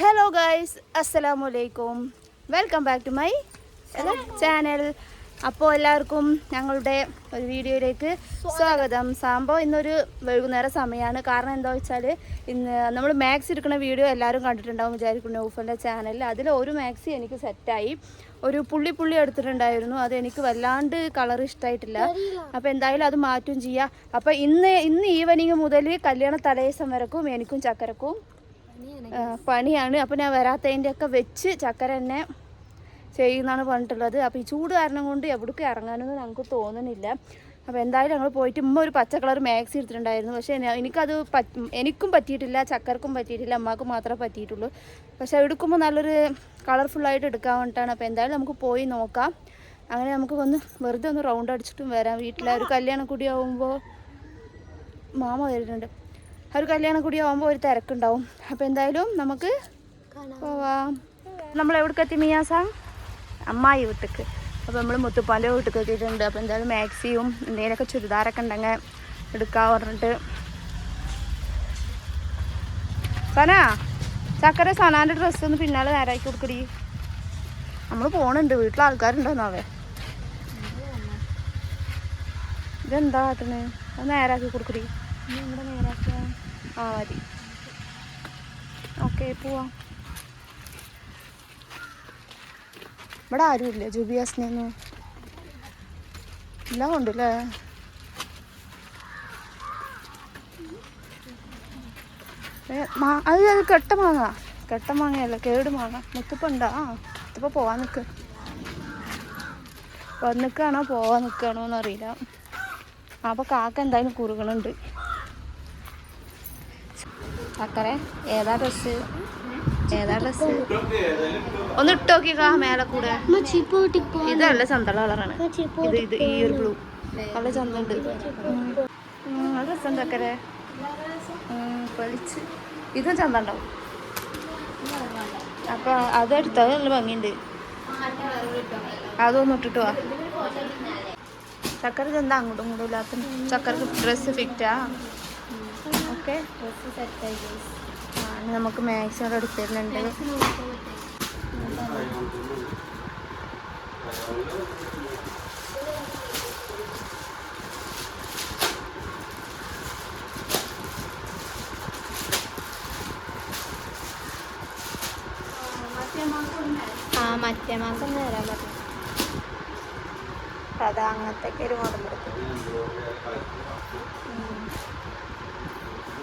Hello guys അസ്സലാമു അലൈക്കും welcome back to my channel അപ്പോൾ എല്ലാവർക്കും ഞങ്ങളുടെ ഒരു വീഡിയോയിലേക്ക് സ്വാഗതം. സംഭവം ഇന്നൊരു വൈകുന്നേര സമയമാണ് കാരണം എന്താ വെച്ചാൽ ഇന്ന് നമ്മൾ മാക്സ് എടുക്കുന്ന വീഡിയോ എല്ലാവരും കണ്ടിട്ടുണ്ടാവും വിചാരിക്കുന്നു ഊഫലിന്റെ ചാനലിൽ അതിൽ ഒരു മാക്സി എനിക്ക് സെറ്റായി ഒരു പുള്ളി പുള്ളി എടുത്തിട്ടുണ്ടായിരുന്നു. അത് എനിക്ക് വല്ലാണ്ട് കളർ ഇഷ്ടമായിട്ടില്ല അപ്പോൾ എന്തായാലും അത് മാറ്റും ചെയ്യാം. അപ്പോൾ ഇന്ന് ഇന്ന് ഈവനിങ് മുതൽ കല്യാണ തലേദിവസം വരക്കും എനിക്കും ചക്കരക്കും. പണിയാണ്. അപ്പോൾ ഞാൻ വരാത്തതിന്റെ ഒക്കെ വെച്ച് ചക്കര തന്നെ ചെയ്യുന്നതാണ് പറഞ്ഞിട്ടുള്ളത്. അപ്പോൾ ഈ ചൂട് കാരണം കൊണ്ട് എവിടേക്ക് ഇറങ്ങാനൊന്നും ഞങ്ങൾക്ക് തോന്നുന്നില്ല അപ്പോൾ എന്തായാലും ഞങ്ങൾ പോയിട്ട് ഉമ്മ ഒരു പച്ച കളർ മാക്സി എടുത്തിട്ടുണ്ടായിരുന്നു. പക്ഷേ എനിക്കത് എനിക്കും പറ്റിയിട്ടില്ല ചക്കർക്കും പറ്റിയിട്ടില്ല അമ്മയ്ക്ക് മാത്രമേ പറ്റിയിട്ടുള്ളൂ. പക്ഷേ എടുക്കുമ്പോൾ നല്ലൊരു കളർഫുള്ളായിട്ട് എടുക്കാൻ വേണ്ടിയിട്ടാണ് അപ്പോൾ എന്തായാലും നമുക്ക് പോയി നോക്കാം. അങ്ങനെ നമുക്ക് ഒന്ന് വെറുതെ ഒന്ന് റൗണ്ട് അടിച്ചിട്ടും വരാം. വീട്ടിലെ ഒരു കല്യാണം കൂടി ആവുമ്പോൾ മാമ വരുന്നുണ്ട്. ഒരു കല്യാണം കൂടി ആവുമ്പോൾ ഒരു തിരക്കുണ്ടാവും. അപ്പോൾ എന്തായാലും നമുക്ക് പോവാം. നമ്മൾ എവിടേക്ക് എത്തി മിയാസ? അമ്മായി വീട്ടിക്ക്. അപ്പോൾ നമ്മൾ മുത്തുപ്പാന്റെ വീട്ടിക്ക് എത്തിയിട്ടുണ്ട്. അപ്പോൾ എന്തായാലും മാക്സിയും എന്തെങ്കിലുമൊക്കെ ചുരിദാറൊക്കെ ഉണ്ടെങ്കിൽ എടുക്കാൻ പറഞ്ഞിട്ട്. സന ചക്കര സനാന്റെ ഡ്രസ്സ് ഒന്ന് പിന്നാലെ നേരാക്കി കൊടുക്കടി. നമ്മൾ പോണുണ്ട്. വീട്ടിൽ ആൾക്കാരുണ്ടോന്നാവേ ഇതെന്താ കാട്ടണേ? അത് നേരാക്കി കൊടുക്കടി. ആ മതി. ഓക്കെ പോവാം. ഇവിടെ ആരുമില്ല. ജുബിയാസിനൊന്നും എല്ലാം ഉണ്ടല്ലേ? അത് അത് കെട്ട മാങ്ങ. കെട്ട മാങ്ങയല്ല കേട് മാങ്ങ. മുത്തുപ്പണ്ടാ? ആ പോവാൻ നിൽക്ക് വന്നിക്കാണോ? പോവാൻ നിൽക്കണോ അപ്പോൾ കാക്ക എന്തായാലും കുറുകണുണ്ട്. ചക്കരെ. ഏതാ ഡ്രസ് ഏതാ ഡ്രസ് ഒന്ന് ഇട്ട് നോക്കിക്കാ മേലെ കൂടെ. ഇത് നല്ല ചന്തള കളറാണ്. ഇത് ഇത് ഈ ഒരു ബ്ലൂ. നല്ല ചന്തണ്ട്. ഡ്രസ് ചക്കരെ. പൊളിച്ച് ഇതും ചന്ത ഉണ്ടാവും അപ്പൊ അതെടുത്താൽ നല്ല ഭംഗിയുണ്ട്. അതൊന്നും ഇട്ടിട്ട് വാ. ചക്കര എന്താ അങ്ങോട്ടും ഇങ്ങോട്ടും ഇല്ലാത്ത ചക്കരക്ക് ഡ്രസ്സ് ഫിറ്റാ ഓക്കെ നമുക്ക് മാക്സിമം അവിടെ എടുത്തിരുന്നുണ്ട്. ആ മറ്റേ മാസം ഒന്ന് പറ്റും അതാ അങ്ങനത്തെ ഒരു മോഡൽ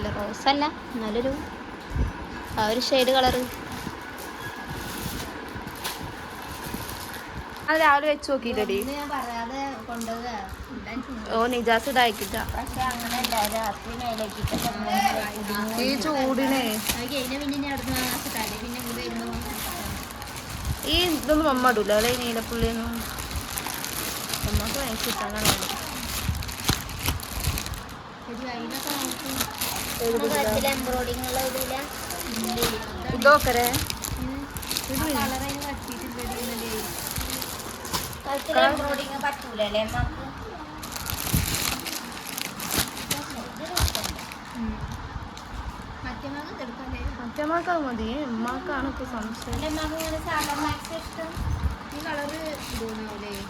അല്ല റോസല്ല നല്ലൊരു ആ ഒരു ഷെയ്ഡ് കളറ് അത് രാവിലെ വെച്ച് നോക്കിയിട്ടടി. ഓ നിജാസ് ഈ ചൂടിനെ. ഈ ഇതൊന്നും അമ്മ ഇടൂല അല്ലെ നീലപ്പുള്ളിയൊന്നും? അമ്മയ്ക്ക് ഭയങ്കര ഇഷ്ടമാണ് എംബ്രോയിഡിങ് ഉള്ള ഇതില്ല ഇതൊക്കെ എംബ്രോയിഡിങ് പറ്റൂലല്ലേ അമ്മയ്ക്ക് മറ്റമ്മക്ക് അത് മതി. ഉമ്മാക്കാണ് ഇപ്പൊ സംശയം.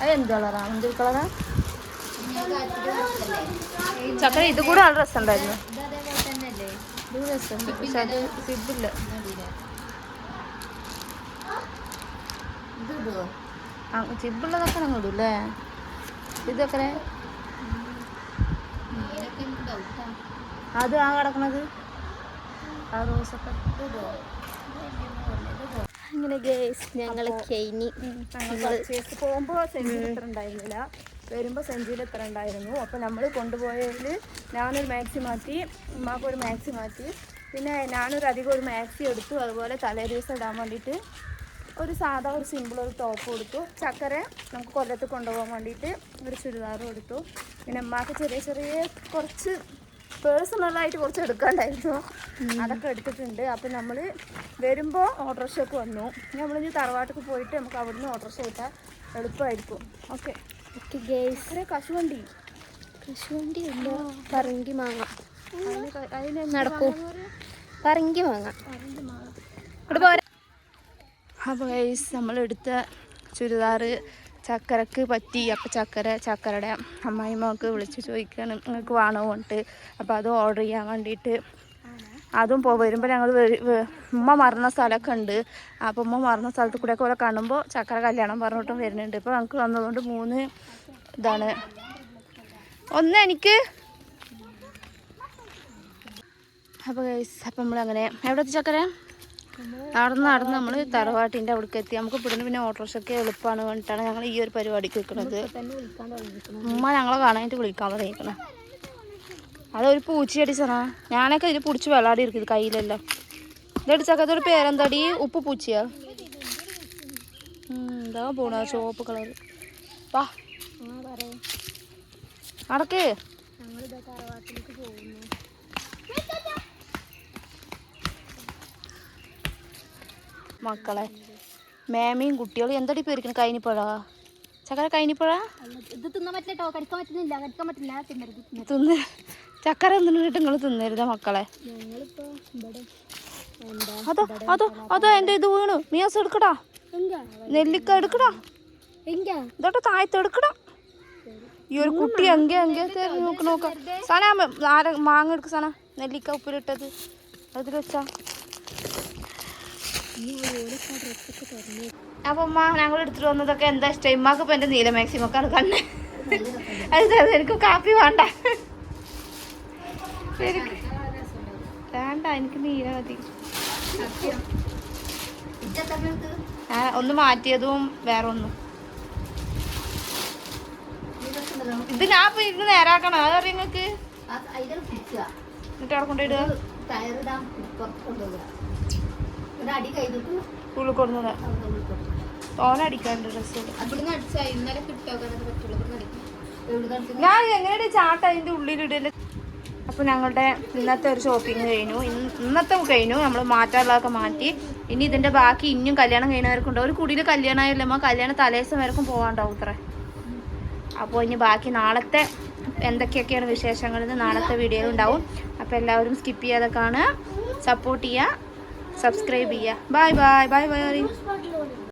അത് എന്ത് കളറാ? ചക്കര ഇത് കൂടെ നല്ല രസം ഉണ്ടായിരുന്നു ഇത് രസമുണ്ട് പക്ഷെ അത് സിബില്ല സിബുള്ളതൊക്കെ ഞങ്ങൾ ഇടൂല്ലേ ഇതൊക്കെ അത് ആ കിടക്കണത് ആ റോസൊക്കെ അങ്ങനെ ഗേസ് ഞങ്ങൾ കഴിഞ്ഞ് പോകുമ്പോൾ ഉണ്ടായിരുന്നില്ല. വരുമ്പോൾ സെഞ്ചിയിൽ എത്ര ഉണ്ടായിരുന്നു? അപ്പോൾ നമ്മൾ കൊണ്ടുപോയതിൽ ഞാനൊരു മാക്സി മാറ്റി ഉമ്മാക്ക് ഒരു മാക്സി മാറ്റി. പിന്നെ ഞാനൊരു അധികം ഒരു മാക്സി എടുത്തു. അതുപോലെ തലേ ദിവസം ഇടാൻ വേണ്ടിയിട്ട് ഒരു സാധാ ഒരു സിമ്പിൾ ഒരു ടോപ്പ് കൊടുത്തു. ചക്കര നമുക്ക് കൊല്ലത്ത് കൊണ്ടുപോകാൻ വേണ്ടിയിട്ട് ഒരു ചുരിദാറും എടുത്തു. പിന്നെ ഉമ്മാക്ക് ചെറിയ ചെറിയ കുറച്ച് പേഴ്സണലായിട്ട് കുറച്ച് എടുക്കാണ്ടായിരുന്നു. അതൊക്കെ എടുത്തിട്ടുണ്ട്. അപ്പം നമ്മൾ വരുമ്പോൾ ഓട്ടോറിക്ഷയ്ക്ക് വന്നു. നമ്മളിനി തറവാട്ടിക്ക് പോയിട്ട് നമുക്ക് അവിടുന്ന് ഓട്ടോറിക്ഷ കിട്ടാൻ എളുപ്പമായിരിക്കും ഓക്കെ കശുവണ്ടി. കശുവണ്ടി ഉണ്ടോ? പറങ്കി മാങ്ങ. നടക്കൂ. പറങ്കി മാങ്ങ. ഇവിടെ പോരാ. അപ്പോൾ ഗൈസ് നമ്മളെടുത്ത ചുരിദാർ ചക്കരക്ക് പറ്റി. അപ്പോൾ ചക്കര ചക്കരയുടെ അമ്മായിമ്മക്ക് വിളിച്ച് ചോദിക്കണം നിങ്ങൾക്ക് വേണോ? എന്നിട്ട് അപ്പോൾ അത് ഓർഡർ ചെയ്യാൻ വേണ്ടിയിട്ട് അതും പോ വരുമ്പോൾ ഞങ്ങൾ ഉമ്മ മറന്ന സ്ഥലമൊക്കെ ഉണ്ട്. അപ്പോൾ ഉമ്മ മറന്ന സ്ഥലത്ത് കൂടെയൊക്കെ ഓരോ കാണുമ്പോൾ ചക്കര കല്യാണം പറഞ്ഞിട്ടും വരുന്നുണ്ട്. ഇപ്പോൾ നമുക്ക് വന്നതുകൊണ്ട് മൂന്ന് ഇതാണ്. ഒന്ന് എനിക്ക്. അപ്പോൾ ഗൈസ് അപ്പം നമ്മളങ്ങനെ എവിടെ എത്തി ചക്കര? നടന്ന് നടന്ന് നമ്മൾ തറവാട്ടിന്റെ അവിടേക്ക് എത്തി. നമുക്ക് ഇവിടുന്ന് പിന്നെ ഓട്ടോറിക്ഷയ്ക്ക് എളുപ്പമാണ് വേണ്ടിയിട്ടാണ് ഞങ്ങൾ ഈ ഒരു പരിപാടിക്ക് വെക്കുന്നത് ഉമ്മ ഞങ്ങളെ കാണാനായിട്ട് വിളിക്കാൻ പറഞ്ഞിരിക്കണം. അതൊരു പൂച്ചയടി സാറാ. ഞാനൊക്കെ ഇതിൽ പിടിച്ച് വെള്ളാടി ഇരിക്കുന്നത് കയ്യിലെല്ലാം ഇതടിച്ചൊക്കെ അതൊരു പേരെന്താടി? ഉപ്പ് പൂച്ചയാ. എന്താ പോണ ചുവപ്പ് കളർ വാ. അടക്ക് മക്കളെ മേമയും കുട്ടികളും എന്തടി പേരിക്കണ കൈനിപ്പഴ? ചക്കര കൈനിപ്പഴ? ഇത് തിന്നാൻ പറ്റില്ല കേട്ടോ കടിക്കാൻ പറ്റുന്നില്ല. കടിക്കാൻ പറ്റില്ല. തിന്നരുത്. തിന്ന്. ചക്കര തിന്നിട്ട് നിങ്ങൾ തിന്നരുത് മക്കളെ? അതോ അതോ അതോ എന്റെ ഇത് വീണു. മിയാസ് എടുക്കടാ. നെല്ലിക്ക എടുക്കടാ. ഇതോട്ട് താഴത്ത് എടുക്കടാ. ഈ ഒരു കുട്ടി എങ്കെ എങ്കെ നോക്ക് നോക്ക. സാന ആര മാങ്ങ എടുക്ക സാന. നെല്ലിക്ക ഉപ്പിലിട്ടത്. അതിൽ വെച്ചാ. അപ്പൊ ഉമ്മ ഞങ്ങൾ എടുത്തിട്ട് വന്നതൊക്കെ എന്താ ഇഷ്ടം? ഇമ്മാക്ക് ഇപ്പൊ എന്റെ നീല മാക്സിമൊക്കെ കണ്ണ്. അത് എനിക്ക് കാപ്പി വേണ്ട. വേണ്ട എനിക്ക് നീല മതി. ഒന്ന് മാറ്റിയതും വേറെ ഒന്നും ഇത് ഞാൻ ഇപ്പൊ ഇരുന്ന് നേരാക്കണം. അതറിയാം നിങ്ങക്ക് എന്നിട്ട് അവിടെ കൊണ്ടിടുക ഉള്ളിൽ കൊടുന്നത് തോനെ അടിക്കാണ്ട് ഡ്രസ്സ്. ഞാൻ എങ്ങനെയാണ് ചാട്ട അതിന്റെ ഉള്ളിലിടൽ? അപ്പൊ ഞങ്ങളുടെ ഇന്നത്തെ ഒരു ഷോപ്പിംഗ് കഴിഞ്ഞു. ഇന്ന് ഇന്നത്തെ കഴിഞ്ഞു. നമ്മൾ മാറ്റാറുള്ളതൊക്കെ മാറ്റി. ഇനി ഇതിന്റെ ബാക്കി ഇനിയും കല്യാണം കഴിയുന്നവർക്കുണ്ട്. ഒരു കുടിയിൽ കല്യാണം ആയില്ല കല്യാണ തലേദിവസം വരെക്കും പോകാണ്ടാവും ഇത്ര. അപ്പോൾ ഇനി ബാക്കി നാളത്തെ എന്തൊക്കെയൊക്കെയാണ് വിശേഷങ്ങൾ എന്ന് നാളത്തെ വീഡിയോ ഉണ്ടാവും. അപ്പോൾ എല്ലാവരും സ്കിപ്പ് ചെയ്യാതെ കാണുക. സപ്പോർട്ട് ചെയ്യുക. സബ്സ്ക്രൈബ് ചെയ്യുക. Bye bye bye bye